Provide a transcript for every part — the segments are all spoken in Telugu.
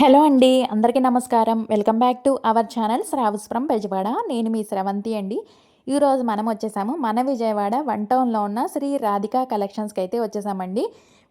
హలో అండి అందరికీ నమస్కారం. Welcome back to our channel Shravas from Bezawada నేను మీ శ్రవంతి అండి. ఈరోజు మనం వచ్చేసాము మన విజయవాడ వన్ టౌన్లో ఉన్న శ్రీ రాధికా కలెక్షన్స్కి అయితే వచ్చేసామండి.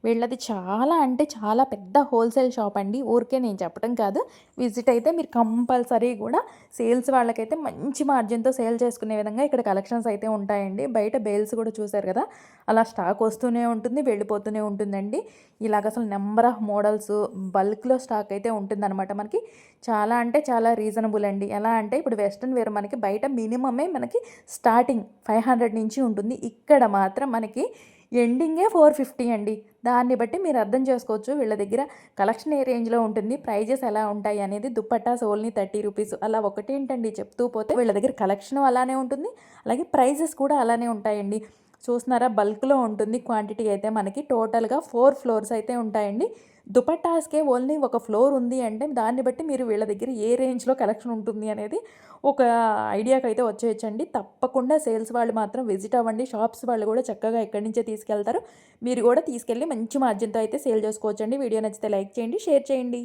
వీళ్ళది చాలా అంటే చాలా పెద్ద హోల్సేల్ షాప్ అండి. ఊరికే నేను చెప్పడం కాదు. విజిట్ అయితే మీరు కంపల్సరీ కూడా సేల్స్ వాళ్ళకైతే మంచి మార్జిన్తో సేల్ చేసుకునే విధంగా ఇక్కడ కలెక్షన్స్ అయితే ఉంటాయండి. బయట బేల్స్ కూడా చూసారు కదా అలా స్టాక్ వస్తూనే ఉంటుంది వెళ్ళిపోతూనే ఉంటుందండి. ఇలాగ అసలు నెంబర్ ఆఫ్ మోడల్స్ బల్క్లో స్టాక్ అయితే ఉంటుందన్నమాట మనకి. చాలా అంటే చాలా రీజనబుల్ అండి. ఎలా అంటే ఇప్పుడు వెస్ట్రన్ వేర్ మనకి బయట మినిమమే మనకి స్టార్టింగ్ ఫైవ్ హండ్రెడ్ నుంచి ఉంటుంది. ఇక్కడ మాత్రం మనకి ఎండింగే ఫోర్ ఫిఫ్టీ అండి. దాన్ని బట్టి మీరు అర్థం చేసుకోవచ్చు. వీళ్ళ దగ్గర కలెక్షన్ ఏ రేంజ్లో ఉంటుంది ప్రైజెస్ ఎలా ఉంటాయి అనేది దుప్పట్టా సోల్ని థర్టీ రూపీస్ అలా ఒకటేంటండి చెప్తూ పోతే వీళ్ళ దగ్గర కలెక్షన్ అలానే ఉంటుంది. అలాగే ప్రైజెస్ కూడా అలానే ఉంటాయండి. చూస్తున్నారా బల్క్లో ఉంటుంది. క్వాంటిటీ అయితే మనకి టోటల్గా ఫోర్ ఫ్లోర్స్ అయితే ఉంటాయండి. దుపట్టాస్కే ఓన్లీ ఒక ఫ్లోర్ ఉంది అంటే దాన్ని బట్టి మీరు వీళ్ళ దగ్గర ఏ రేంజ్లో కలెక్షన్ ఉంటుంది అనేది ఒక ఐడియాకి అయితే వచ్చేయచ్చండి. తప్పకుండా సేల్స్ వాళ్ళు మాత్రం విజిట్ అవ్వండి. షాప్స్ వాళ్ళు కూడా చక్కగా ఎక్కడి నుంచే తీసుకెళ్తారు మీరు కూడా తీసుకెళ్ళి మంచి మార్జిన్తో అయితే సేల్ చేసుకోవచ్చండి. వీడియో నచ్చితే లైక్ చేయండి షేర్ చేయండి.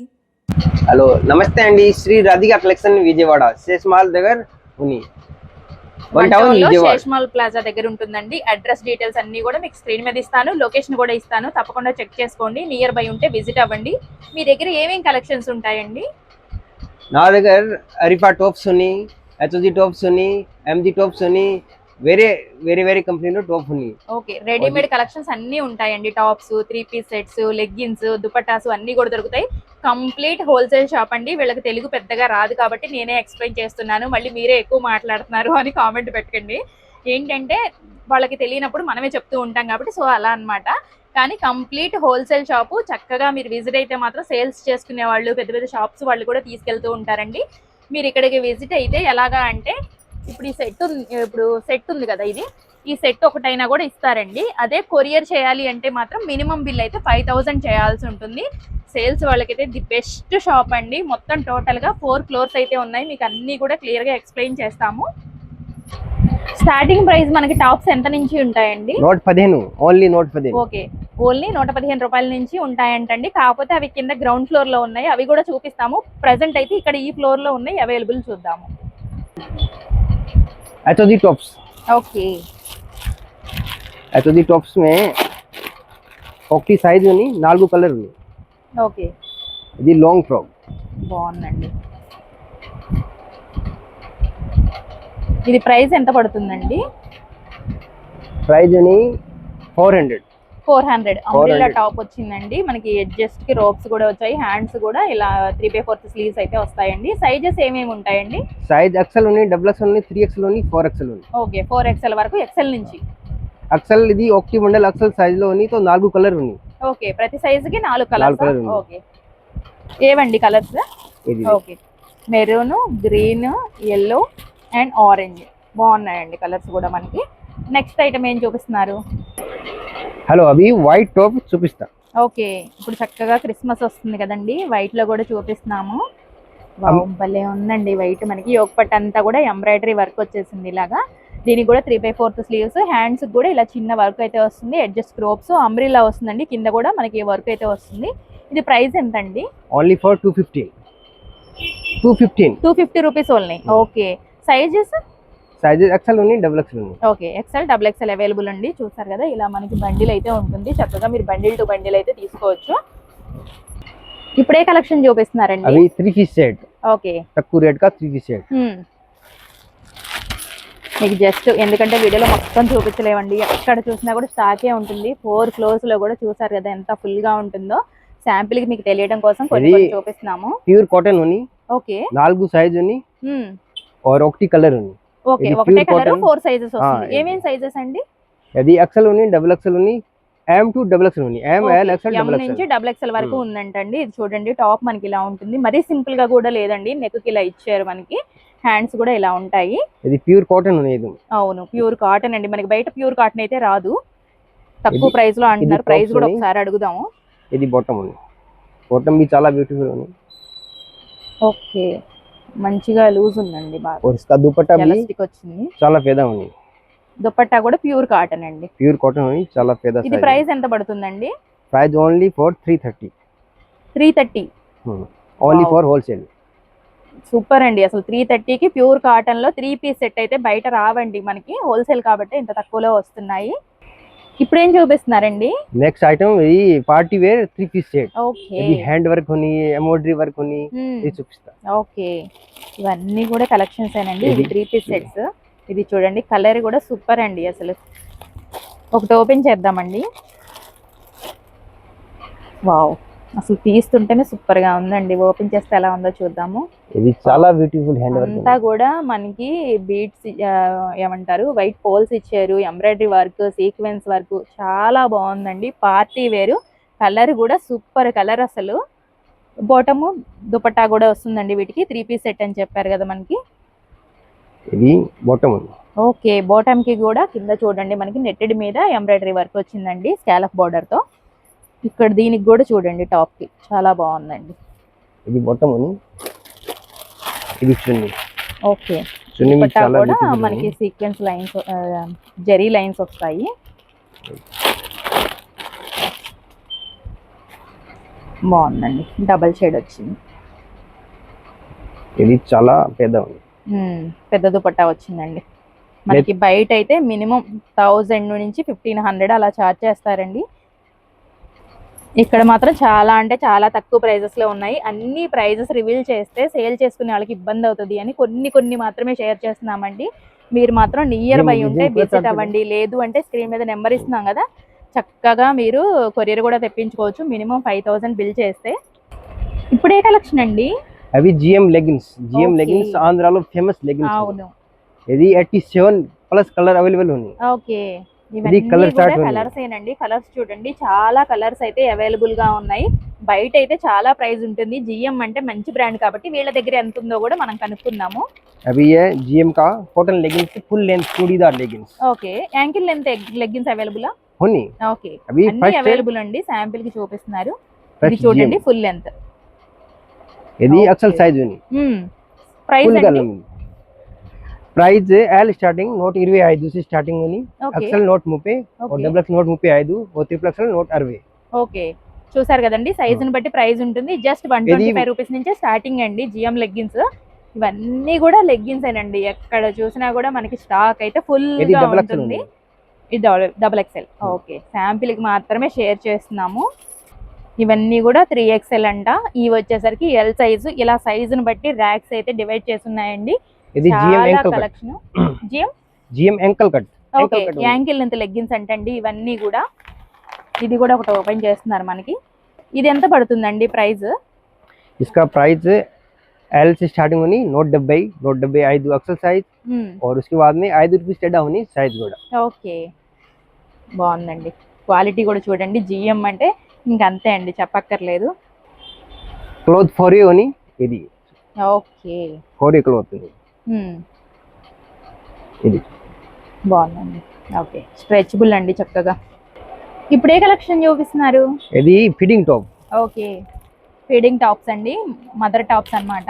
హలో నమస్తే అండి. శ్రీ రాధిక కలెక్షన్ విజయవాడ. శేష్ దగ్గర ఉని వన్ టౌన్ వంటౌన్లో విజయవాడ శేషమాల్ ప్లాజా దగ్గర ఉంటుందండి. అడ్రస్ డీటెయిల్స్ అన్ని కూడా మీకు స్క్రీన్ మీద ఇస్తాను. లొకేషన్ కూడా ఇస్తాను. తప్పకుండా చెక్ చేసుకోండి. నియర్ బై ఉంటే విజిట్ అవ్వండి. మీ దగ్గర ఏమేం కలెక్షన్స్ ఉంటాయండి? నా దగ్గర అరిఫా టాప్స్ ఉన్నాయి హెచ్ఓజీ టాప్స్ ఉన్నాయి ఎంజీ టాప్స్ ఉన్నాయి. వేరే వేరే వేరే కంపెనీలో టాప్ ఉన్నాయి. ఓకే రెడీమేడ్ కలెక్షన్స్ అన్ని ఉంటాయండి. Tops three piece sets leggings dupattas అన్ని కూడా దొరుకుతాయి. కంప్లీట్ హోల్సేల్ షాప్ అండి. వీళ్ళకి తెలుగు పెద్దగా రాదు కాబట్టి నేనే ఎక్స్ప్లెయిన్ చేస్తున్నాను. మళ్ళీ మీరే ఎక్కువ మాట్లాడుతున్నారు అని కామెంట్ పెట్టకండి. ఏంటంటే వాళ్ళకి తెలియనప్పుడు మనమే చెప్తూ ఉంటాం కాబట్టి సో అలా అన్నమాట. కానీ కంప్లీట్ హోల్సేల్ షాపు చక్కగా మీరు విజిట్ అయితే మాత్రం సేల్స్ చేసుకునే వాళ్ళు పెద్ద పెద్ద షాప్స్ వాళ్ళు కూడా తీసుకెళ్తూ ఉంటారండి. మీరు ఇక్కడికి విజిట్ అయితే ఎలాగా అంటే ఇప్పుడు ఈ సెట్ ఉంది ఇప్పుడు సెట్ ఉంది కదా ఇది. ఈ సెట్ ఒకటైనా కూడా ఇస్తారండి. అదే కొరియర్ చేయాలి అంటే మాత్రం మినిమం బిల్ అయితే ఫైవ్ థౌసండ్ చేయాల్సి ఉంటుంది. సేల్స్ వాళ్ళకైతే ది బెస్ట్ షాప్ అండి. మొత్తం టోటల్గా ఫోర్ ఫ్లోర్స్ అయితే ఉన్నాయి. మీకు అన్ని కూడా క్లియర్గా ఎక్స్ప్లెయిన్ చేస్తాము. స్టార్టింగ్ ప్రైస్ మనకి టాప్స్ ఎంత నుంచి ఉంటాయండి? నోట్ పదిహేను. ఓన్లీ నోట్ పదిహేను. ఓకే. ఓన్లీ నూట పదిహేను రూపాయల నుంచి ఉంటాయంటండి. కాకపోతే అవి కింద గ్రౌండ్ ఫ్లోర్లో ఉన్నాయి. అవి కూడా చూపిస్తాము. ప్రెసెంట్ అయితే ఇక్కడ ఈ ఫ్లోర్లో ఉన్నాయి. అవైలబుల్ చూద్దాము. Tops okay. హెచ్ఓజీ టాప్స్ మే ఒకటి సైజ్ ఉంది నాలుగు కలర్ ఉంది ఓకే. ఇది లాంగ్ ఫ్రాక్ బాగుందండి. ఇది ప్రైస్ ఎంత పడుతుందండి? ప్రైజ్ అని four hundred four hundred umbrella 400. Top వచ్చిందండి. మనకి ఎడ్జస్ట్కి రోప్స్ కూడా వచ్చాయి. హ్యాండ్స్ కూడా ఇలా త్రీ బై ఫోర్త్ స్లీవ్స్ అయితే వస్తాయండి. సైజెస్ ఏమేమి ఉంటాయండి? సైజ్ ఎక్సెల్ ఉన్నాయి డబుల్ ఎక్సెల్ ఉన్నాయి త్రీ ఎక్సెల్ ఉన్నాయి ఫోర్ ఎక్సెల్ ఉన్నాయి ఓకే. ఫోర్ ఎక్స్ఎల్ వరకు ఎక్సెల్ నుంచి. ఎక్సెల్ ఇది ఒకటి మండల్ ఎక్సెల్ సైజ్లో ఉన్నాయి తో నాలుగు కలర్ ఉన్నాయి. ఓకే ప్రతి సైజ్కి నాలుగు కలర్స్. ఓకే. ఏవండి colours okay. Maroon green yellow and orange బాగున్నాయండి కలర్స్ కూడా మనకి. నెక్స్ట్ ఐటమ్ ఏం చూపిస్తున్నారు? హలో అవి వైట్ టాప్ చూపిస్తా. ఓకే. ఇప్పుడు చక్కగా క్రిస్మస్ వస్తుంది కదండి. వైట్లో కూడా చూపిస్తున్నాము. భలే ఉందండి వైట్ మనకి. యోగ పట్టు అంతా కూడా ఎంబ్రాయిడరీ వర్క్ వచ్చేసింది ఇలాగా. దీనికి కూడా three by fourth sleeves hands కూడా ఇలా చిన్న వర్క్ అయితే వస్తుంది. అడ్జస్ట్ క్రోప్స్ అంబ్రిల్లా వస్తుందండి. కింద కూడా మనకి వర్క్ అయితే వస్తుంది. ఇది ప్రైస్ ఎంత అండి only for two fifteen two fifteen two fifty rupees only okay sizes sizes XL ఉన్నాయి డబుల్ ఎక్సెల్ ఉన్నాయి okay XL double XL available అండి. చూసారు కదా ఇలా మనకి బండిల్ అయితే ఉంటుంది. చక్కగా మీరు బండిల్ టు బండిల్ అయితే తీసుకోవచ్చు. ఇప్పుడే కలెక్షన్ చూపిస్తున్నారండి. అవి త్రీ పీస్ సెట్ ఓకే తక్కువ రేట్ కా త్రీ పీస్ సెట్. మీకు జస్ట్ ఎందుకంటే వీడియోలో మొత్తం చూపించలేమండి. ఎక్కడ చూసినా కూడా స్టాకే ఉంటుంది. ఫోర్ ఫ్లోర్స్లో కూడా చూసారు కదా ఎంత ఫుల్గా ఉంటుందో. శాంపిల్కి మీకు తెలియడం కోసం కొన్ని చూపిస్తున్నాము. ప్యూర్ కాటన్ ఉన్నాయి ఓకే. నాలుగు సైజ్ ఒకటి కలర్ ఉంది ఓకే ఒకటే కలర్. ఫోర్ సైజెస్ వస్తుంది. ఏమేం సైజెస్ అండి? అది ఎక్సెల్ ఉన్నాయి డబుల్ ఎక్సెల్ ఉన్నాయి ఎం టు డబుల్ ఎక్సెల్ ఉన్నాయి M L XL M double నుంచి డబుల్ ఎక్స్ఎల్ వరకు. ఉందంటండి. ఇది చూడండి టాప్ మనకి ఇలా ఉంటుంది. మరీ సింపుల్గా కూడా లేదండి. నెక్ ఇలా ఇచ్చారు మనకి. హ్యాండ్స్ కూడా ఇలా ఉంటాయి. ఇది ప్యూర్ కాటన్ అవును ప్యూర్ కాటన్ అండి. మనకి బయట ప్యూర్ కాటన్ అయితే రాదు. తక్కువ ప్రైస్లో అంటున్నారు. ప్రైస్ కూడా ఒకసారి అడుగుదాము. ఇది బొట్టం ఉంది బొట్టం బి చాలా బ్యూటిఫుల్ ఉంది ఓకే. మంచిగా లూజ్ ఉందండి బాగా. దుపట్టా వచ్చింది. చాలా పెద్ద ఉంది దుపట్టా కూడా ప్యూర్ కాటన్ అండి. ప్యూర్ కాటన్ ఉంది చాలా పెద్ద ఇది ప్రైస్ ఎంత పడుతుందండి? Price only for three thirty three thirty only for wholesale super అండి. అసలు త్రీ థర్టీకి ప్యూర్ కాటన్లో త్రీ పీస్ సెట్ అయితే బయట రావండి మనకి. హోల్సేల్ కాబట్టి ఇంత తక్కువలో వస్తున్నాయి. ఇప్పుడు ఏం చూపిస్తున్నారండి? Next item ఇది party wear three piece set. Okay ఇది హ్యాండ్ వర్క్ ఎంబ్రాయిడరీ వర్క్ ఇది చూపిస్తా. ఓకే ఇవన్నీ కూడా కలెక్షన్స్ ఏనండి. ఇది ఇది- త్రీ పీస్ సెట్స్ ఇది చూడండి కలర్ కూడా సూపర్ అండి అసలు. ఒకటి ఓపెన్ చేద్దామండి. వావ్ అసలు తీస్తుంటేనే సూపర్గా ఉందండి. ఓపెన్ చేస్తే ఎలా ఉందో చూద్దాము. ఇది చాలా బ్యూటిఫుల్ హ్యాండ్ వర్క్ అంతా కూడా మనకి బీట్స్ ఏమంటారు వైట్ పోల్స్ ఇచ్చారు ఎంబ్రాయిడరీ వర్క్ సీక్వెన్స్ వర్క్ చాలా బాగుందండి. పార్టీ వేరు కలర్ కూడా సూపర్ కలర్ అసలు. బోటము దుపట్టా కూడా వస్తుందండి వీటికి త్రీ పీస్ సెట్ అని చెప్పారు కదా మనకి. ఇది బాటమ్ ఓకే బాటమ్కి కూడా కింద చూడండి మనకి నెట్టెడ్ మీద ఎంబ్రాయిడరీ వర్క్ వచ్చిందండి స్కాలప్ బార్డర్తో ఇక్కడ దీనికి కూడా చూడండి టాప్కి. చాలా బాగుందండి. ఇది ఉంది ఇది చున్నీ. ఓకే. చున్నీ కూడా మనకి. సీక్వెన్స్ లైన్స్ జరీ లైన్స్ వస్తాయి. బాగుందండి. డబల్ షేడ్ వచ్చింది. ఇది చాలా పెద్ద. పెద్ద దుపట్టా వచ్చిందండి. మనకి బయట అయితే మినిమం థౌజండ్ నుంచి ఫిఫ్టీన్ హండ్రెడ్ అలా చార్జ్ చేస్తారండి. ఇక్కడ మాత్రం చాలా అంటే చాలా తక్కువ ప్రైజెస్లో ఉన్నాయి. అన్ని ప్రైజెస్ రివీల్ చేస్తే సేల్ చేసుకునే వాళ్ళకి ఇబ్బంది అవుతుంది అని కొన్ని కొన్ని మాత్రమే షేర్ చేస్తున్నామండి. మీరు మాత్రం నియర్ బై ఉంటే విజిట్ అవ్వండి. లేదు అంటే స్క్రీన్ మీద నెంబర్ ఇస్తున్నాం కదా. చక్కగా మీరు కొరియర్ కూడా తెప్పించుకోవచ్చు. మినిమం ఫైవ్ బిల్ చేస్తే. ఇప్పుడు కలెక్షన్ అండి? అవి జిఎం లెగిన్స్ జిఎం. లెగిన్స్ ఆంధ్రాలో ఫేమస్ లెగిన్స్ అవును. ఇది eighty seven plus colour available ఉంది ఓకే ఇవన్నీ colour కూడా chart ఉంది. కలర్స్ ఏనండి కలర్స్ చూడండి చాలా కలర్స్ అయితే అవైలబుల్ గా ఉన్నాయి బయట అయితే చాలా ప్రైస్ ఉంటుంది జిఎం అంటే మంచి బ్రాండ్ కాబట్టి వీళ్ళ దగ్గర ఎంత ఉందో కూడా మనం కనుక్కుందాము अभी ये जीएम का cotton leggings full length churidar leggings okay ankle length leggings available होनी ఓకే अभी అన్ని फर्स्ट అవైలబుల్ అండి శాంపిల్ కి చూపిస్తున్నారు ఇది फर्स्ट చూడండి जीएम ఫుల్ లెంత్ यदि Okay. एक्सल साइज होनी ప్రైస్ फुल అండి ప్రైజ్ ఎల్ స్టార్టింగ్ నూట ఇరవై ఐదు స్టార్టింగ్ అని. ఎక్సెల్ నూట ముప్పై డబుల్ ఎక్స్ నూట ముప్పై ఐదు త్రిపుల్ ఎక్సెల్ నూట అరవై. ఓకే. చూసారు కదండి సైజుని బట్టి ప్రైజ్ ఉంటుంది. Just one twenty five rupees నుంచి స్టార్టింగ్ అండి జిఎం లెగ్గిన్స్. ఇవన్నీ కూడా లెగ్గిన్స్ అండి ఎక్కడ చూసినా కూడా మనకి స్టాక్ అయితే ఫుల్గా ఉంటుంది. డబుల్ ఎక్స్ఎల్ ఓకే శాంపిల్కి మాత్రమే షేర్ చేస్తున్నాము. ఇవన్నీ కూడా త్రీ ఎక్స్ఎల్ అంట. ఇవి వచ్చేసరికి ఎల్ సైజు ఇలా సైజుని బట్టి ర్యాక్స్ అయితే డివైడ్ చేసి ఉన్నాయండి. यदि जीएम చాలా ankle cut collection GM GM ankle cut okay Ankle cut ఉంది. యాంకిల్ లెంత్ లెగ్గిన్స్ అంటండి ఇవన్నీ కూడా ఇది కూడా ఒకటి ఓపెన్ చేస్తున్నారు మనకి ఇది ఎంత పడుతుందండి ప్రైస్ इसका प्राइस एल से स्टार्टिंग होनी नोट डब्बे नोट डब्बे आई दू एक्सल साइज और उसके बाद में आई दू रुपीस टेडा होनी साइज కూడా ఓకే బాగుందండి క్వాలిటీ కూడా చూడండి జిఎం అంటే ఇంక అంతే అండి చెప్పక్కర్లేదు క్లోత్ ఫోర్ होनी ఇది ఓకే ఫోర్ క్లోత్ ఉంది మ్మ్. ఇది. బాగుందండి. ఓకే స్ట్రెచబుల్ అండి చక్కగా. ఇప్పుడు ఏ కలెక్షన్ చూపిస్తున్నారు? ఇది fitting top. Okay feeding tops అండి. మదర్ టాప్స్ అన్నమాట.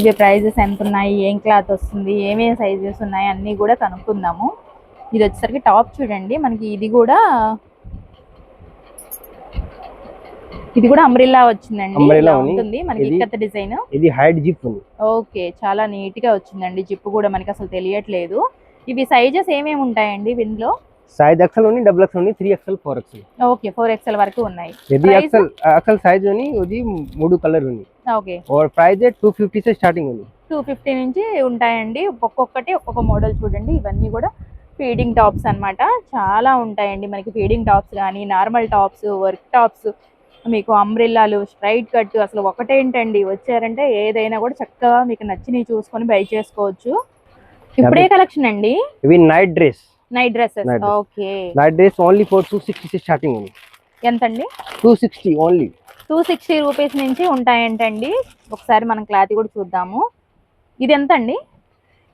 ఇవి ప్రైజెస్ ఎంత ఉన్నాయి? ఏం క్లాత్ వస్తుంది? ఏమేమి సైజెస్ ఉన్నాయి? అన్నీ కూడా కనుక్కుందాము. ఇది వచ్చేసరికి టాప్ చూడండి. మనకి ఇది కూడా ఇది కూడా అంబ్రిల్లా వచ్చిందండి. ఉంటుంది. మనకి ఇక్కత డిజైన్ ఇది హైట్ జిప్ ఓకే చాలా నీట్గా వచ్చిందండి. జిప్ కూడా మనకి అసలు తెలియట్లేదు. ఇవి సైజెస్ ఏమేమి ఉంటాయండి విన్లో సైజ్ ఎక్సెల్ ఉంది డబుల్ ఎక్సెల్ ఉంది three XL four XL okay four XL వరకు ఉన్నాయి. ఇది ఎక్సెల్ సైజ్ ఉంది ఇది మూడు కలర్ ఉంది. ఓకే. టూ ఫిఫ్టీ 250 స్టార్టింగ్ ఉంది. 250 నుంచి ఉంటాయండి. ఒక్కొక్కటి ఒక్కొక్క మోడల్ చూడండి. ఇవన్నీ కూడా ఫీడింగ్ టాప్స్ అన్నమాట. చాలా ఉంటాయండి మనకి ఫీడింగ్ టాప్స్ కానీ నార్మల్ టాప్స్ వర్క్ టాప్స్ మీకు అంబ్రిల్లాలు స్ట్రైట్ కట్ అసలు ఒకటేంటండి వచ్చారంటే ఏదైనా కూడా చక్కగా మీకు నచ్చినవి చూసుకొని బై చేసుకోవచ్చు. ఇప్పుడే కలెక్షన్ అండి? ఇవి night dress night dresses. Okay night dress only four two sixty starting ఉంది ఎంతండి? Two sixty only two sixty rupees నుంచి ఉంటాయంటండి. ఒకసారి మనం క్లాత్ కూడా చూద్దాము. ఇది ఎంత అండి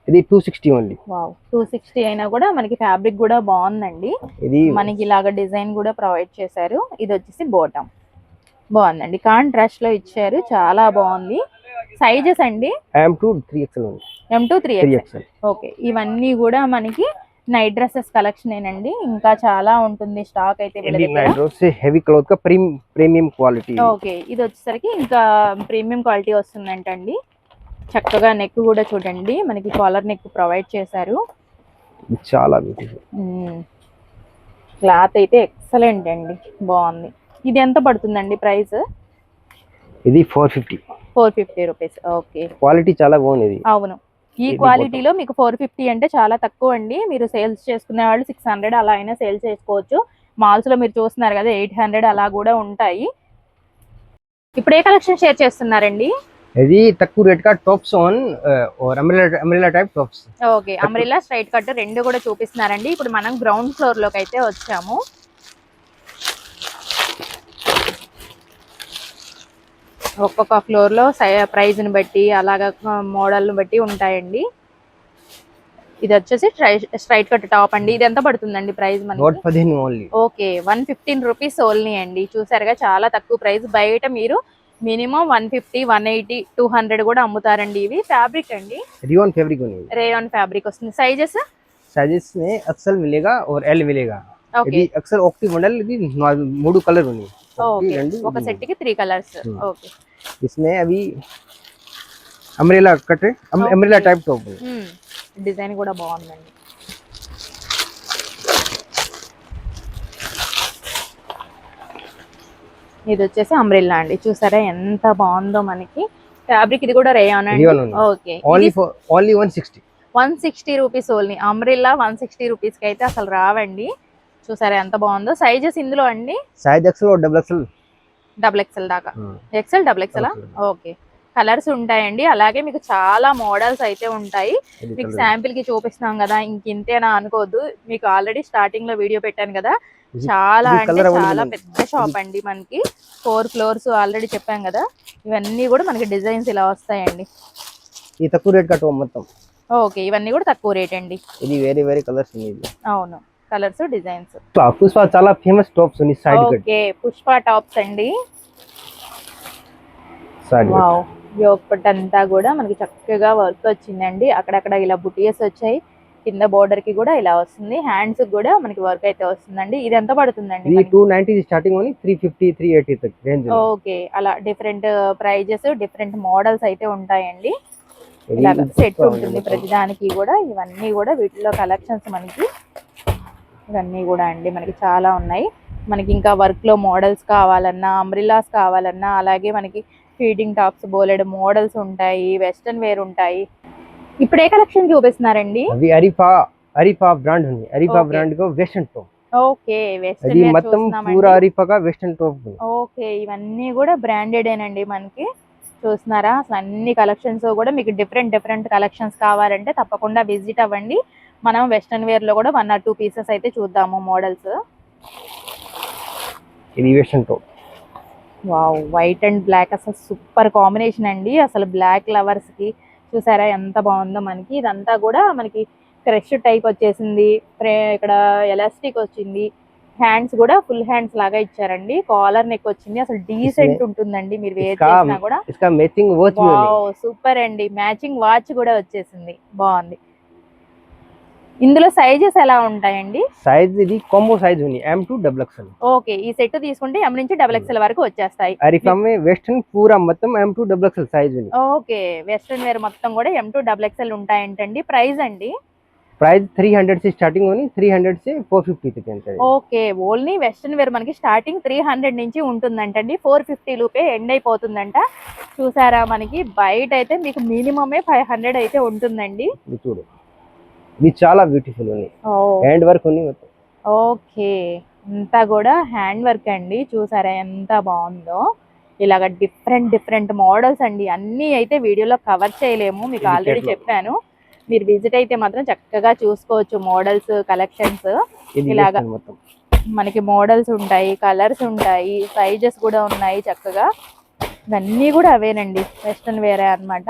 ఇది two sixty only wow two sixty అయినా కూడా మనకి ఫ్యాబ్రిక్ కూడా బాగుందండి. ఇది మనకి ఇలాగ డిజైన్ కూడా ప్రొవైడ్ చేశారు. ఇది వచ్చేసి బోటం బాగుందండి. కాంట్రాస్ట్లో ఇచ్చారు. చాలా బాగుంది. సైజెస్ అండి? M two three XL M two three okay ఇవన్నీ కూడా మనకి నైట్ డ్రెస్సెస్ కలెక్షన్ ఏనండి. ఇంకా చాలా ఉంటుంది. స్టాక్ అయితే heavy cloth premium quality okay ఇది వచ్చేసరికి ఇంకా ప్రీమియం క్వాలిటీ వస్తుందంటండి. చక్కగా నెక్ కూడా చూడండి. మనకి కాలర్ నెక్ ప్రొవైడ్ చేశారు. చాలా క్లాత్ అయితే ఎక్సలెంట్ అండి. బాగుంది. ఇది ఎంత పడుతుందండి ప్రైస్? ఇది four fifty four fifty rupees okay quality చాలా బాగుంది అవును. ఈ క్వాలిటీలో మీకు ఫోర్ ఫిఫ్టీ అంటే చాలా తక్కువ అండి. మీరు సేల్స్ చేసుకునే వాళ్ళు సిక్స్ హండ్రెడ్ అలా అయినా సేల్ చేసుకోవచ్చు. మాల్స్లో మీరు చూస్తున్నారు కదా ఎయిట్ హండ్రెడ్ అలా కూడా ఉంటాయి. ఇప్పుడు ఏ కలెక్షన్ షేర్ చేస్తున్నారండి? ఇది తక్కువ rate cut tops and umbrella type tops okay umbrella straight cut రెండు కూడా చూపిస్తున్నారండి. ఇప్పుడు మనం గ్రౌండ్ ఫ్లోర్లోకి అయితే వచ్చాము. ఒక్కొక్క ఫ్లోర్ లో ప్రైజ్ ని బట్టి అలాగా మోడల్ ని బట్టి ఉంటాయండి ఇది వచ్చేసి స్ట్రైట్ కట్ టాప్ అండి ఇది ఎంత పడుతుందండి ప్రైస్ नॉट మనకి for only okay one fifteen rupees only అండి చూసారుగా చాలా తక్కువ ప్రైస్ బయట మీరు minimum one fifty one eighty two hundred కూడా అమ్ముతారండి ఇవి ఫ్యాబ్రిక్ అండి रियोन फैब्रिक होनी రేయాన్ ఫ్యాబ్రిక్ వస్తుంది సైజెస్ साइजेस में एक्सेल मिलेगा और एल मिलेगा ఓకే ఇది అక్సర్ ఒకటి మోడల్ ఇది నా- మూడు కలర్ ఉన్నాయి ఒకటి, ఓకే రెండు, ఒక మూడు. సెట్ కి త్రీ కలర్స్ Hmm. ఓకే इसमें अभी umbrella cut umbrella Okay. Type top है డిజైన్ కూడా బాగుందండి ఇది వచ్చేసి అంబ్రెల్లా అండి చూసారా ఎంత బాగుందో మనకి ఫ్యాబ్రిక్ ఇది కూడా రేయాన్ అండి Rayon ఉంది. Okay only for only one sixty one sixty rupees only umbrella one sixty rupees కి అయితే అసలు రావండి చూసారా ఎంత బాగుందో? సైజెస్ ఇందులో అండి? Size XL double XL double XL దాకా. XL double XL okay. Colours ఉంటాయండి. అలాగే మీకు చాలా మోడల్స్ అయితే ఉంటాయి. మీకు శాంపిల్కి చూపిస్తున్నాం కదా ఇంకింతేనా అనుకోద్దు మీకు ఆల్రెడీ స్టార్టింగ్లో వీడియో పెట్టాను కదా. చాలా అంటే చాలా పెద్ద షాప్ అండి మనకి. ఫోర్ ఫ్లోర్స్ ఆల్రెడీ చెప్పాం కదా. ఇవన్నీ కూడా మనకి డిజైన్స్ ఇలా వస్తాయండి. ఓకే. ఇవన్నీ కూడా తక్కువ రేట్ అండి. వెరీ వెరీ కలర్స్ అవును. Colours designs. పుష్ప చాలా famous tops okay Pushpa tops అండి. యోగపట్ అంతా కూడా మనకి చక్కగా వర్క్ వచ్చిందండి. అక్కడక్కడ ఇలా బుటీస్ వచ్చాయి. కింద బోర్డర్కి కూడా ఇలా వస్తుంది. హ్యాండ్స్ కూడా మనకి వర్క్ అయితే వస్తుందండి. ఇది ఎంత పడుతుందండి? Two ninety starting three fifty three eighty okay అలా డిఫరెంట్ ప్రైజెస్ డిఫరెంట్ మోడల్స్ అయితే ఉంటాయండి. ఇలాగ సెట్ ఉంటుంది ప్రతిదానికి కూడా. ఇవన్నీ కూడా వీటిలో కలెక్షన్స్ మనకి ఇవన్నీ కూడా అండి మనకి చాలా ఉన్నాయి. మనకి ఇంకా వర్క్లో మోడల్స్ కావాలన్నా అంబ్రిల్లాస్ కావాలన్నా అలాగే మనకి ఫీడింగ్ టాప్స్ బోలెడ్ మోడల్స్ ఉంటాయి వెస్టర్న్ వేర్ ఉంటాయి. ఇప్పుడు ఏ కలెక్షన్ చూపిస్తున్నారండి? అవి అరిఫా అరిఫా బ్రాండ్ ఉంది. అరిఫా. బ్రాండ్ కో వెస్టర్న్ టాప్ ఓకే వెస్టర్న్ మొత్తం పూరా అరిఫా కా వెస్టర్న్ టాప్ ఓకే ఇవన్నీ కూడా బ్రాండెడ్ ఏనండి మనకి. చూస్తున్నారా? అసలు అన్ని కలెక్షన్స్ కూడా మీకు డిఫరెంట్ డిఫరెంట్ కలెక్షన్స్ కావాలంటే తప్పకుండా విజిట్ అవ్వండి. మనం వెస్ట్రన్ వేర్లో కూడా వన్ ఆర్ టూ పీసెస్ అయితే చూద్దాము models wow white and black అసలు సూపర్ కాంబినేషన్ అండి. అసలు బ్లాక్ లవర్స్కి చూసారా ఎంత బాగుందో మనకి. ఇదంతా కూడా మనకి క్రష్ టైప్ వచ్చేసింది. ఇక్కడ ఎలాస్టిక్ వచ్చింది. హ్యాండ్స్ కూడా ఫుల్ హ్యాండ్స్ లాగా ఇచ్చారండి. కాలర్ నెక్ వచ్చింది. అసలు డీసెంట్ ఉంటుందండి మీరు వేర్ చేసినా కూడా. సూపర్ అండి. మ్యాచింగ్ వాచ్ కూడా వచ్చేసింది. బాగుంది. ఇందులో సైజెస్ ఎలా ఉంటాయండి? సైజ్ ఇది కాంబో సైజ్ ఉంది. M to double XL okay ఈ సెట్ తీసుకుంటే ఎం నుంచి డబుల్ ఎక్స్ఎల్ వరకు వచ్చేస్తాయి. అరిఫమ్ వెస్టర్న్ పూరా మొత్తం M to double XL size ఉంది. ఓకే వెస్టర్న్ వేర్ మొత్తం కూడా ఎం టు డబుల్ ఎక్స్ఎల్ ఉంటాయంటండి. ప్రైస్ అండి? ప్రైస్ త్రీ హండ్రెడ్ సి స్టార్టింగ్ ఉంది. Three hundred C four fifty okay only western wear మనకి స్టార్టింగ్ త్రీ హండ్రెడ్ నుంచి ఉంటుందంటండి. ఫోర్ ఫిఫ్టీ రూపే ఎండ్ అయిపోతుందంట. చూసారా మనకి? బయట అయితే మీకు మినిమమే ఫైవ్ హండ్రెడ్ అయితే ఉంటుందండి. చూడు. ఇది చాలా బ్యూటిఫుల్ ఓ. హ్యాండ్ వర్క్ మొత్తం. ఓకే. అంతా కూడా హ్యాండ్ వర్క్ అండి. చూసారా ఎంత బాగుందో. ఇలాగ డిఫరెంట్ డిఫరెంట్ మోడల్స్ అండి. అన్నీ అయితే వీడియోలో కవర్ చేయలేము. మీకు ఆల్రెడీ. చెప్పాను. మీరు విజిట్ అయితే మాత్రం చక్కగా చూసుకోవచ్చు మోడల్స్ కలెక్షన్స్ ఇలాగా. మనకి మోడల్స్ ఉంటాయి కలర్స్ ఉంటాయి సైజెస్ కూడా ఉన్నాయి చక్కగా. ఇవన్నీ కూడా అవేనండి. వెస్ట్రన్ వేరే అన్నమాట.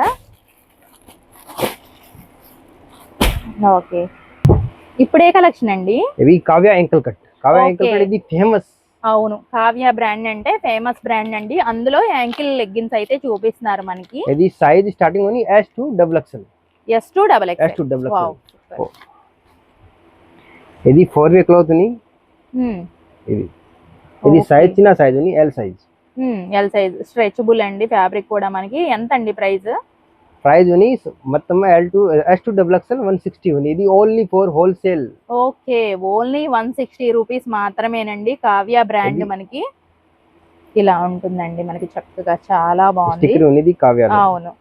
ఓకే. ఇప్పుడే కలెక్షన్ అండి? ఇవి Kavya ankle cut Kavya ankle. Cut ఇది ఫేమస్ అవును. కావ్య బ్రాండ్ అంటే ఫేమస్ బ్రాండ్ అండి. అందులో యాంకిల్ లెగ్గిన్స్ అయితే చూపిస్తున్నారు మనకి. ఇది size starting only S to double XL S to double S to double XL ఇది ఫోర్ వే క్లాత్ని. ఇది. ఇది Okay. సైజ్ చిన్న సైజ్ని L size L size stretchable అండి ఫ్యాబ్రిక్ కూడా మనకి. ఎంత అండి ప్రైస్? ప్రైస్ ఉని మొత్తం L to S to double XL one sixty ఉంది ఇది only four wholesale okay only one sixty rupees మాత్రమేనండి. కావ్య బ్రాండ్ మనకి ఇలా ఉంటుందండి మనకి చక్కగా. చాలా బాగుంది. కావ్య అవును.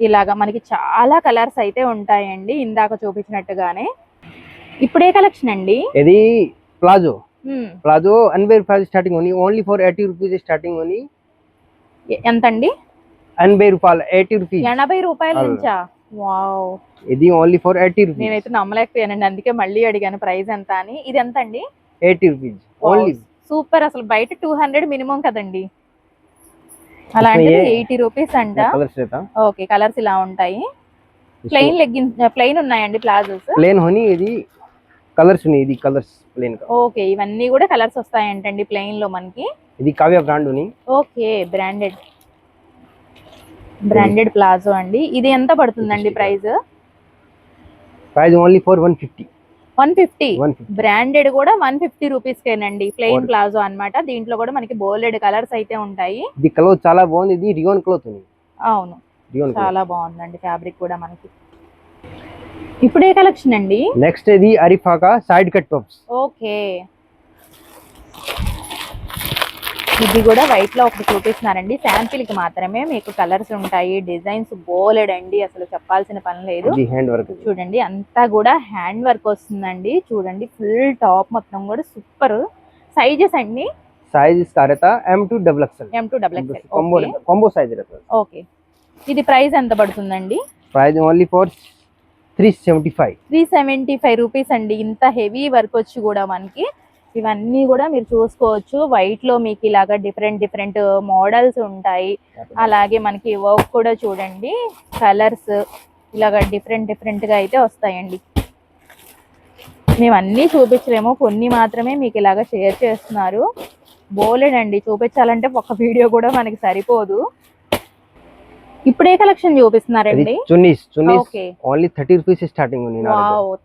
ఇలాగా మనకి చాలా కలర్స్ అయితే ఉంటాయండి. ఇందాక చూపించినట్టుగానే. ఇప్పుడే కలెక్షన్ అండి? ఇది ప్లాజో. ప్లాజో ఎనభై రూపాయలు స్టార్టింగ్ ఉంది only four eighty rupees starting ఉంది ఎంత అండి ఎనభై రూపాయలు ఎయిటీ రూపీస్. ఎనభై రూపాయల నుంచా? వావ్. ఇది ఓన్లీ ఫర్ ఎయిటీ రూపీస్. నేనైతే నమ్మలేకపోయానండి అందుకే మళ్ళీ అడిగాను ప్రైస్ ఎంత అని. ఇది ఎంత అండి ఎయిటీ రూపీస్. ఓన్లీ. సూపర్. అసలు బయట టూ హండ్రెడ్ మినిమం కదండి. అలాంటిది ఎయిటీ రూపీస్ అంట. ఓకే కలర్స్ ఇలా ఉంటాయి. ప్లెయిన్ లెగ్గిన్ ప్లెయిన్ ఉన్నాయండి ప్లాజోస్? ప్లెయిన్ హోని ఇది కలర్స్ ఉన్నాయి ఇది కలర్స్ ప్లెయిన్ ఓకే ఇవన్నీ కూడా కలర్స్ వస్తాయంటండి ప్లెయిన్లో మనకి. ఇది Kavya brand okay branded. Branded palazzo అండి. ఇది ఎంత పడుతుందండి price? Price only for one fifty. One fifty? Branded కూడా వన్ ఫిఫ్టీ రూపీస్ కేనండి ప్లెయిన్ ప్లాజో అన్నమాట. దీంట్లో కూడా మనకి బోల్డెడ్ కలర్స్ అయితే ఉంటాయి. ఇది క్లోత్ చాలా బాగుంది. ఇది రియోన్ క్లోత్ ఉంది అవును. చాలా బాగుందండి ఫ్యాబ్రిక్ కూడా మనకి. ఇప్పుడే కలెక్షన్ అండి? నెక్స్ట్ ఇది అరిఫాకా సైడ్ కట్ టాప్స్. ఓకే. ఇది కూడా వైట్ లో ఒకటి చూపిస్తున్నారండి శాంపిల్ కి మాత్రమే మీకు కలర్స్ ఉంటాయి డిజైన్స్ బోలెడ్ అండి అసలు చెప్పాల్సిన పని లేదు ఇది హ్యాండ్ వర్క్ చూడండి అంతా కూడా హ్యాండ్ వర్క్ వస్తుందండి చూడండి ఫుల్ టాప్ మొత్తం కూడా సూపర్ సైజెస్ అండి साइज इसका रहता M two double XL M two double combo XL combo size रहता है ఓకే ఇది ప్రైస్ ఎంత పడుతుందండి price only for 375 three seventy five rupees అండి ఇంత హెవీ వర్క్ వచ్చి కూడా మనకి ఇవన్నీ కూడా మీరు చూసుకోవచ్చు. వైట్లో మీకు ఇలాగా డిఫరెంట్ డిఫరెంట్ మోడల్స్ ఉంటాయి. అలాగే మనకి వర్క్ కూడా చూడండి. కలర్స్ ఇలాగ డిఫరెంట్ డిఫరెంట్గా అయితే వస్తాయండి. మేము అన్నీ చూపించలేము. కొన్ని మాత్రమే మీకు ఇలాగ షేర్ చేస్తున్నారు. బోలెడండి. చూపించాలంటే ఒక వీడియో కూడా మనకి సరిపోదు. ఇప్పుడే collection చూపిస్తున్నారండి. Chunnis chunnis okay. Only 30 rupees starting ఉంది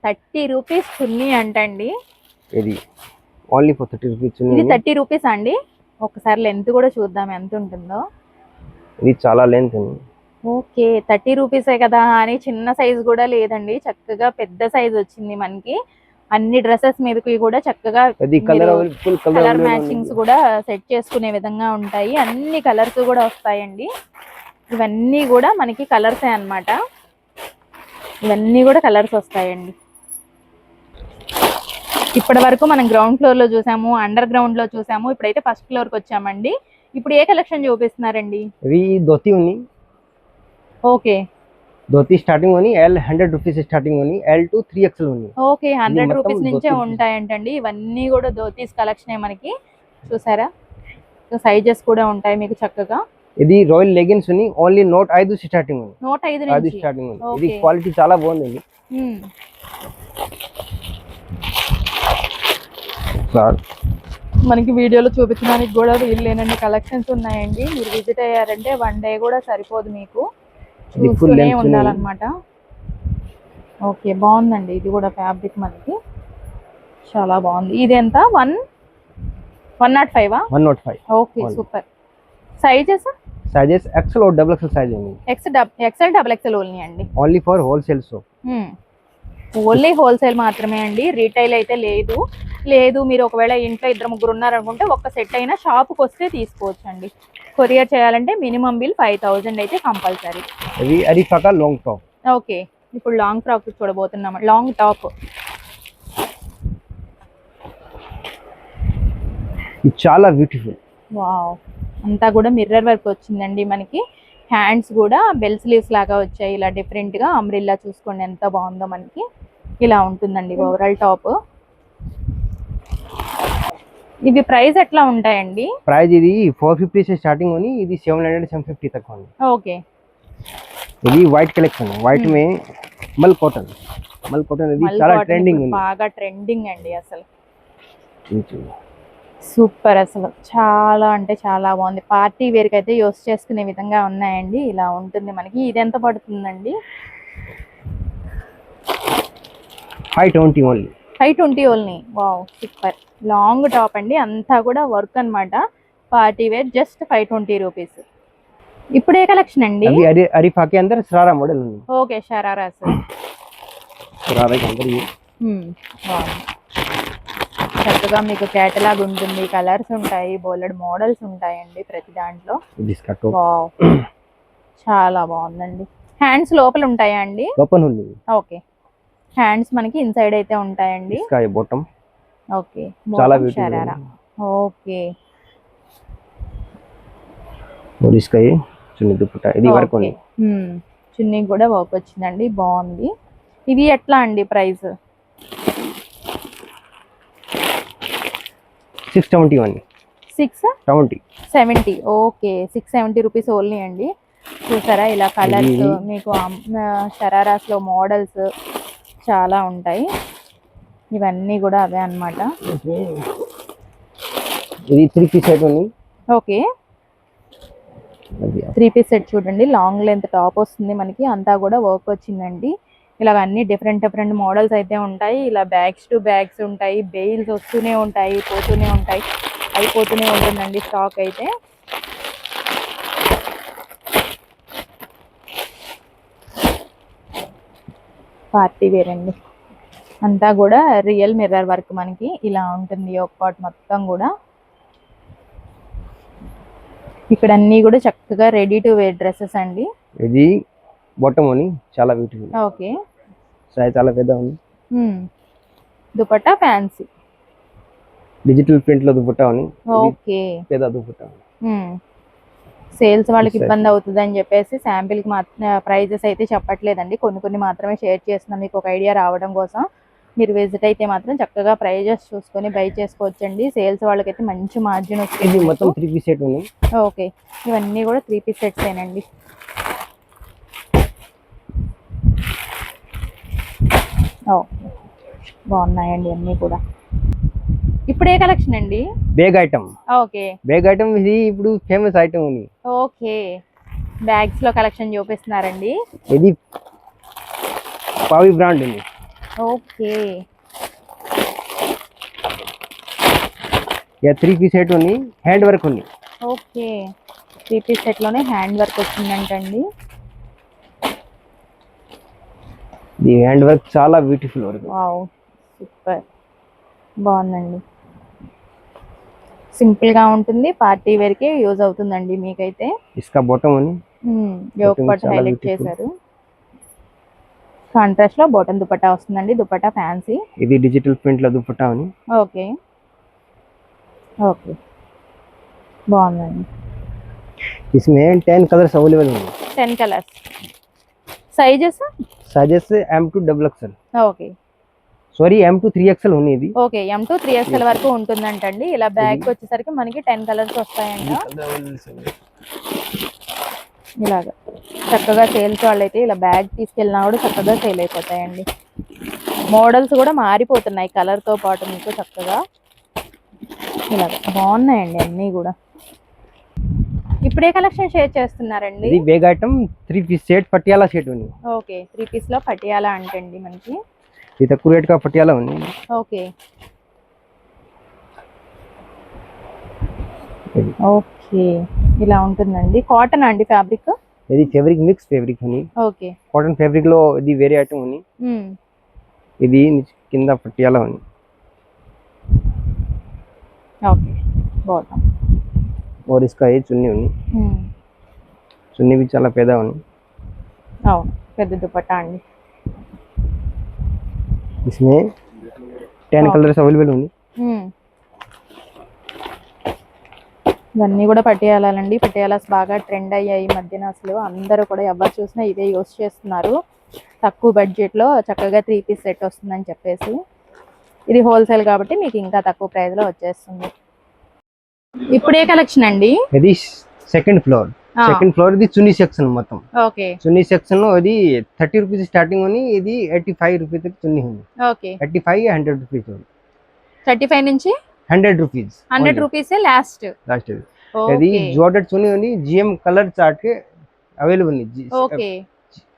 థర్టీ రూపీస్ చున్నీ అంటండి. ఇది. ఓన్లీ ఫర్ 30 రూపీస్ ఇది థర్టీ రూపీస్ అండి. ఒకసారి లెంత్ కూడా చూద్దాం ఎంత ఉంటుందో. ఇది చాలా లెంత్ ఉంది ఓకే థర్టీ రూపీసే కదా అని చిన్న సైజ్ కూడా లేదండి. చక్కగా పెద్ద సైజ్ వచ్చింది మనకి. అన్ని డ్రెస్సెస్ మీదకి కూడా చక్కగా కలర్ మ్యాచింగ్స్ కూడా సెట్ చేసుకునే విధంగా ఉంటాయి. అన్ని కలర్స్ కూడా వస్తాయండి. ఇవన్నీ కూడా మనకి కలర్సే అన్నమాట. ఇవన్నీ కూడా కలర్స్ వస్తాయండి. ఇప్పటి వరకు మనం గ్రౌండ్ ఫ్లోర్లో చూసాము అండర్ గ్రౌండ్లో చూసాము ఇప్పుడైతే ఫస్ట్ ఫ్లోర్కి వచ్చామండి. ఇప్పుడు ఏ కలెక్షన్ చూపిస్తున్నారండి? ఇవి ధోతి ఉంది ఓకే. ధోతి స్టార్టింగ్ ఉంది ఎల్ హండ్రెడ్ రూపీస్ స్టార్టింగ్ ఉంది ఎల్ టు త్రీ ఎక్స్ఎల్ ఉంది ఓకే హండ్రెడ్ రూపీస్ నుంచే. ఉంటాయంటండి. ఇవన్నీ కూడా ధోతీస్ కలెక్షన్ మనకి. చూసారా? సైజెస్ కూడా ఉంటాయి మీకు చక్కగా. ఇది రాయల్ లెగిన్స్ ఉంది ఓన్లీ నోట్ ఐదు స్టార్టింగ్ ఉంది నూట ఐదు స్టార్టింగ్ ఉంది ఇది. క్వాలిటీ చాలా బాగుంది. ఉమ్. సార్ మనకి వీడియోలో చూపించడానికి కూడా వీల్లేనండి. కలెక్షన్స్ ఉన్నాయండి. మీరు విజిట్ అయ్యారంటే వన్ డే కూడా సరిపోదు మీకు. చూస్తూనే. ఉండాలన్నమాట. ఓకే బాగుందండి. ఇది కూడా ఫ్యాబ్రిక్ మనకి. చాలా బాగుంది. ఇది ఎంత? One one nought five one nought five. Okay. Super. Sizes sizes XL double XL size ఉంది X dub XL double XL only అండి. Only for wholesale shop only wholesale మాత్రమే అండి. రీటైల్ అయితే లేదు. లేదు మీరు ఒకవేళ ఇంట్లో ఇద్దరు ముగ్గురు ఉన్నారనుకుంటే ఒక్క సెట్ అయినా షాప్కి వస్తే తీసుకోవచ్చు అండి కొరియర్ చేయాలంటే మినిమం బిల్ ఫైవ్ థౌజండ్ అయితే కంపల్సరీ. అరిఫాకా లాంగ్ టాప్ ఓకే. ఇప్పుడు లాంగ్ ఫ్రాక్ చూడబోతున్నాం. Long top. చాలా బ్యూటిఫుల్ వావ్. అంతా కూడా మిర్రర్ వర్క్ వచ్చిందండి మనకి. హ్యాండ్స్ కూడా బెల్ స్లీవ్స్ లాగా వచ్చాయి. ఇలా డిఫరెంట్గా అంబ్రిల్లా చూసుకోండి ఎంత బాగుందో మనకి. ఇలా ఉంటుందండి ఓవరాల్ టాప్ ఇవి ప్రైస్ ఎట్లా ఉంటాయండి? ప్రైస్ ఇది ఫోర్ ఫిఫ్టీ స్టార్టింగ్ ఉంది. ఇది సెవెన్ హండ్రెడ్ సెవెన్ ఫిఫ్టీ తక్కువ ఉంది. ఓకే. ఇది వైట్ కలెక్షన్ వైట్. మే మల్ కాటన్. మల్ కాటన్ ఇది చాలా ట్రెండింగ్ ఉంది. బాగా ట్రెండింగ్ అండి అసలు. ఇది. సూపర్ అసలు చాలా అంటే చాలా బాగుంది పార్టీ వేర్ అయితే యూస్ చేసుకునే విధంగా ఉన్నాయండి ఇలా ఉంటుంది మనకి ఇది ఎంత పడుతుందండి five twenty only five twenty only wow super long top అండి అంతా కూడా వర్క్ అన్నమాట party wear just five twenty rupees ఇప్పుడు ఏ కలెక్షన్ అండి अभी अरी अरीफा के अंदर शरारा मॉडल है ఓకే షరారాస్ शरारा के अंदर ये బాగుంది చక్కగా మీకు కేటలాగ్ ఉంటుంది కలర్స్ ఉంటాయి బోలెడ్ మోడల్స్ ఉంటాయండి ప్రతి దాంట్లో. చాలా బాగుందండి. హ్యాండ్స్ లోపల ఉంటాయా అండి? ఓకే. హ్యాండ్స్ మనకి ఇన్సైడ్ అయితే ఉంటాయండి. ఓకే. చాలా ఓకే. చున్నీ కూడా వర్క్ వచ్చిందండి బాగుంది. ఇది ఎట్లా అండి price? Six seventy one. Six? Seventy. Seventy. Okay. Six seventy rupees only అండి. చూసారా ఇలా కలర్స్ మీకు షరారాస్లో మోడల్స్ చాలా ఉంటాయి. ఇవన్నీ కూడా అవే అన్నమాట. ఇది త్రీ పీస్ సెట్ ఉంది. ఓకే. త్రీ పీస్ సెట్ చూడండి. లాంగ్ లెంత్ టాప్ వస్తుంది మనకి. అంతా కూడా వర్క్ వచ్చిందండి. ఇలా అన్ని డిఫరెంట్ డిఫరెంట్ మోడల్స్ అయితే ఉంటాయి. ఇలా బ్యాగ్స్ టు బ్యాగ్స్ ఉంటాయి. బెయిల్స్ వస్తూనే ఉంటాయి పోతూనే ఉంటాయి. అయిపోతూనే ఉంటుందండి స్టాక్ అయితే. పార్టీ వేర్ అండి. అంతా కూడా రియల్ మిర్రర్ వర్క్ మనకి ఇలా ఉంటుంది. ఒక పాట్ మొత్తం కూడా. ఇక్కడ అన్ని కూడా చక్కగా రెడీ టు వేర్ డ్రెస్సెస్ అండి. ఇది బాటమ్ ఉంది చాలా బ్యూటిఫుల్ ఓకే సైజ్ చాలా పెద్ద ఉంది. దుపట్టా ఫ్యాన్సీ డిజిటల్ ప్రింట్లో దుపట్టా ఇది ఓకే పెద్ద దుపట్టా. సేల్స్ వాళ్ళకి Sale. ఇబ్బంది అవుతుంది అని చెప్పేసి శాంపిల్కి ప్రైజెస్ అయితే చెప్పట్లేదండి. కొన్ని కొన్ని మాత్రమే షేర్ చేస్తున్నాం. మీకు ఒక ఐడియా రావడం కోసం. మీరు విజిట్ అయితే మాత్రం చక్కగా ప్రైజెస్ చూసుకొని బై చేసుకోవచ్చండి. సేల్స్ వాళ్ళకైతే మంచి మార్జిన్ వస్తుంది మొత్తం త్రీ పీస్ సెట్ ఓకే ఇవన్నీ కూడా త్రీ పీస్ సెట్స్ ఏనండి. ఓకే బాగున్నాయండి అన్నీ కూడా. ఇప్పుడు ఏ కలెక్షన్ అండి? Bag item okay. Bag item ఇది ఇప్పుడు ఫేమస్ ఐటమ్ ఉంది ఓకే. బ్యాగ్స్లో కలెక్షన్ చూపిస్తున్నారండి. ఇది పావి బ్రాండ్ ఉంది. ఓకే. ఇక త్రీ పీస్ సెట్ ఉంది హ్యాండ్ వర్క్ ఉంది. ఓకే. త్రీ పీస్ సెట్లోనే హ్యాండ్ వర్క్ వచ్చిందంటండి. ఇది హ్యాండ్ వర్క్ చాలా బ్యూటిఫుల్ వర్క్ వావ్ సూపర్ బాగుందండి సింపుల్ గా ఉంటుంది పార్టీ వేర్ కి యూజ్ అవుతుందండి మీకైతే ఇసుక బాటమ్ ఉంది యోగ్ Bottom పట్టు చాలా హైలైట్ beautiful. చేశారు కాంట్రాస్ట్ లో బాటమ్ దుపట్టా వస్తుందండి దుపట్టా ఫ్యాన్సీ ఇది డిజిటల్ ప్రింట్ లో దుపట్టా ఉంది ఓకే ఓకే బాగుందండి इसमें टेन कलर्स अवेलेबल होंगे ten colours sizes Suggest M to double XL okay sorry M to three XL ఉంది ఇది. Okay M to three XL వరకు ఉంటుందంటండి. ఇలా బ్యాగ్ వచ్చేసరికి మనకి టెన్ కలర్స్ వస్తాయండి ఇలాగా. చక్కగా సేల్స్ వాళ్ళైతే ఇలా బ్యాగ్ తీసుకెళ్ళినా కూడా చక్కగా సేల్ అయిపోతాయండి. మోడల్స్ కూడా మారిపోతున్నాయి కలర్తో పాటు మీకు చక్కగా. ఇలాగ. బాగున్నాయండి అన్నీ కూడా. ఇప్పుడే కలెక్షన్ షేర్ చేస్తున్నారండి? ఇది bag item three piece set Patiala set ఉంది. ఓకే త్రీ పీస్లో పటియాలా అంటండి మనకి. ఇది తక్కువ రేట్ కా పటియాలా ఉంది. ఓకే. ఓకే ఇలా ఉంటుందండి. కాటన్ అండి ఫ్యాబ్రిక్ ఇది ఫేబ్రిక్ మిక్స్ ఫేబ్రిక్ ఉంది ఓకే. కాటన్ ఫేబ్రిక్లో ఇది వేరే ఐటమ్ ఉంది. ఇది కింద పటియాలా ఉంది. ఓకే బాటమ్ और इसका ये चुन्नी ఉంది ఉమ్, చున్నీ भी చాలా పెద్ద ఉంది అవును పెద్ద దుపట్టా అండి इसमें टेन Oh. कलर्स अवेलेबल ఉంది ఉమ్. ఇవన్నీ కూడా పటియాలండి పటియాలాస్ బాగా ట్రెండ్ అయ్యాయి ఈ మధ్యన అసలు అందరూ కూడా ఎవరు చూసినా ఇదే యూస్ చేస్తున్నారు తక్కువ బడ్జెట్ లో చక్కగా త్రీ పీస్ సెట్ వస్తుందని చెప్పేసి ఇది హోల్సేల్ కాబట్టి మీకు ఇంకా తక్కువ ప్రైస్ లో వచ్చేస్తుంది ఇప్పుడే కలెక్షన్ అండి? ఇది సెకండ్ ఫ్లోర్ సెకండ్ ఫ్లోర్ ఇది చున్నీ సెక్షన్ మొత్తం. ఓకే. చున్నీ సెక్షన్లో ఇది థర్టీ రూపీస్ స్టార్టింగ్ ఉంది ఇది ఎయిటీ ఫైవ్ రూపీస్ చున్నీ ఉంది. Okay. Eighty five hundred rupees thirty five నుంచి hundred rupees hundred rupees last last ఇది. జార్డెడ్ చున్నీ ఉంది జిఎం కలర్ చార్ట్ అవైలబుల్ ఉంది. ఓకే.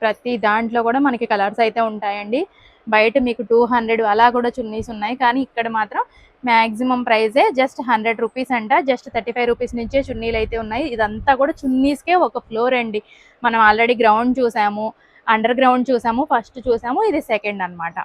ప్రతి దాంట్లో కూడా మనకి కలర్స్ అయితే ఉంటాయండి. బయట మీకు టూ హండ్రెడ్ అలా కూడా చున్నీస్ ఉన్నాయి. కానీ ఇక్కడ మాత్రం మ్యాక్సిమం ప్రైజే జస్ట్ హండ్రెడ్ రూపీస్ అంట. జస్ట్ థర్టీ ఫైవ్ రూపీస్ నుంచే చున్నీలు అయితే ఉన్నాయి. ఇదంతా కూడా చున్నీస్కే ఒక ఫ్లోర్ అండి. మనం ఆల్రెడీ గ్రౌండ్ చూసాము అండర్ గ్రౌండ్ చూసాము ఫస్ట్ చూసాము ఇది సెకండ్ అన్నమాట.